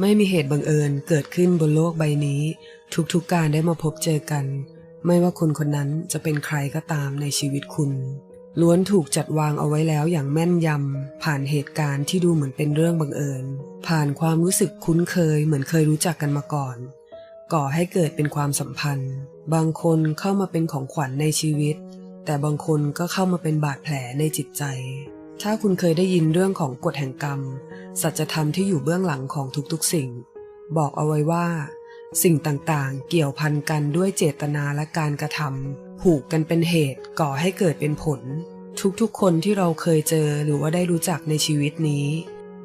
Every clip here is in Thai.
ไม่มีเหตุบังเอิญเกิดขึ้นบนโลกใบนี้ ทุกๆการได้มาพบเจอกัน ไม่ว่าคนคนนั้นจะเป็นใครก็ตามในชีวิตคุณ ล้วนถูกจัดวางเอาไว้แล้วอย่างแม่นยำ ผ่านเหตุการณ์ที่ดูเหมือนเป็นเรื่องบังเอิญ ผ่านความรู้สึกคุ้นเคยเหมือนเคยรู้จักกันมาก่อน ก่อให้เกิดเป็นความสัมพันธ์ บางคนเข้ามาเป็นของขวัญในชีวิต แต่บางคนก็เข้ามาเป็นบาดแผลในจิตใจ ถ้าคุณเคยได้ยินเรื่องของกฎแห่งกรรม สัจธรรมที่อยู่เบื้องหลังของทุกๆสิ่ง บอกเอาไว้ว่า สิ่งต่างๆ เกี่ยวพันกันด้วยเจตนาและการกระทำผูกกันเป็นเหตุก่อให้เกิดเป็นผล ทุกๆ คนที่เราเคยเจอหรือว่าได้รู้จักในชีวิตนี้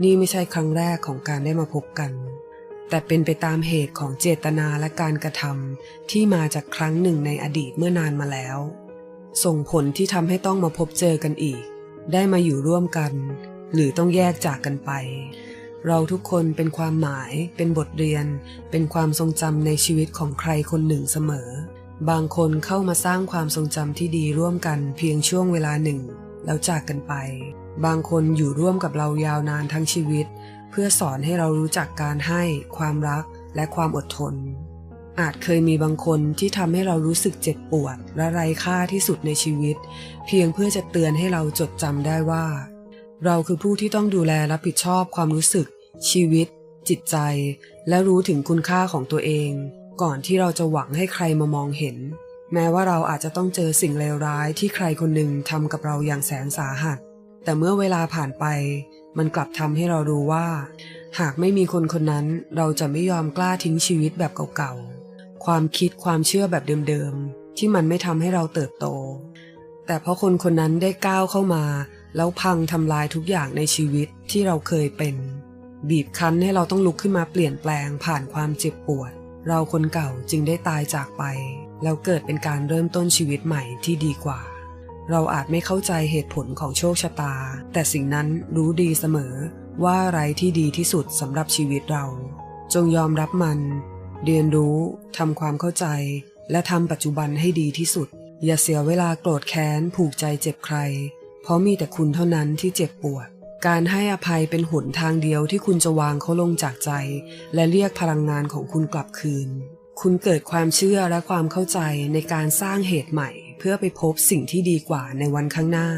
นี่ไม่ใช่ครั้งแรกของการได้มาพบกัน แต่เป็นไปตามเหตุของเจตนาและการกระทำที่มาจากครั้งหนึ่งในอดีตเมื่อนานมาแล้ว ส่งผลที่ทำให้ต้องมาพบเจอกันอีก ได้มาอยู่ร่วมกัน หรือต้องแยกจากกันไป เราทุกคนเป็นความหมาย เป็นบทเรียน เป็นความทรงจำในชีวิตของใครคนหนึ่งเสมอ บางคนเข้ามาสร้างความทรงจำที่ดีร่วมกันเพียงช่วงเวลาหนึ่ง แล้วจากกันไป บางคนอยู่ร่วมกับเรายาวนานทั้งชีวิต เพื่อสอนให้เรารู้จักการให้ ความรัก และความอดทนอาจเคยมีบางคนที่ทำให้เรารู้สึกเจ็บปวด และไร้ค่าที่สุดในชีวิต เพียงเพื่อจะเตือนให้เราจดจำได้ว่า เราคือผู้ที่ต้องดูแลรับผิดชอบความรู้สึก ชีวิต จิตใจ และรู้ถึงคุณค่าของตัวเอง ก่อนที่เราจะหวังให้ใครมามองเห็น แม้ว่าเราอาจจะต้องเจอสิ่งเลวร้ายที่ใครคนหนึ่งทำกับเราอย่างแสนสาหัส แต่เมื่อเวลาผ่านไป มันกลับทำให้เรารู้ว่า หากไม่มีคนคนนั้นเราจะไม่ยอมกล้าทิ้งชีวิตแบบเก่าๆ ความคิดความเชื่อแบบเดิมๆ ที่มันไม่ทำให้เราเติบโต แต่เพราะคนคนนั้นได้ก้าวเข้ามา แล้วพังทำลายทุกอย่างในชีวิตที่เราเคยเป็น บีบคั้นให้เราต้องลุกขึ้นมาเปลี่ยนแปลงผ่านความเจ็บปวด เราคนเก่าจึงได้ตายจากไป แล้วเกิดเป็นการเริ่มต้นชีวิตใหม่ที่ดีกว่า เราอาจไม่เข้าใจเหตุผลของโชคชะตา แต่สิ่งนั้นรู้ดีเสมอว่าอะไรที่ดีที่สุดสำหรับชีวิตเรา จงยอมรับมัน เรียนรู้ทำความเข้าใจ และทำปัจจุบันให้ดีที่สุด อย่าเสียเวลาโกรธแค้นผูกใจเจ็บใคร เพราะมีแต่คุณเท่านั้นที่เจ็บปวด การให้อภัยเป็นหนทางเดียวที่คุณจะวางเขาลงจากใจ และเรียกพลังงานของคุณกลับคืน คุณเกิดความเชื่อและความเข้าใจในการสร้างเหตุใหม่ เพื่อไปพบสิ่งที่ดีกว่าในวันข้างหน้า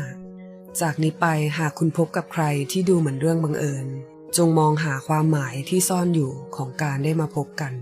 จากนี้ไปหากคุณพบกับใครที่ดูเหมือนเรื่องบังเอิญ จงมองหาความหมายที่ซ่อนอยู่ของการได้มาพบกัน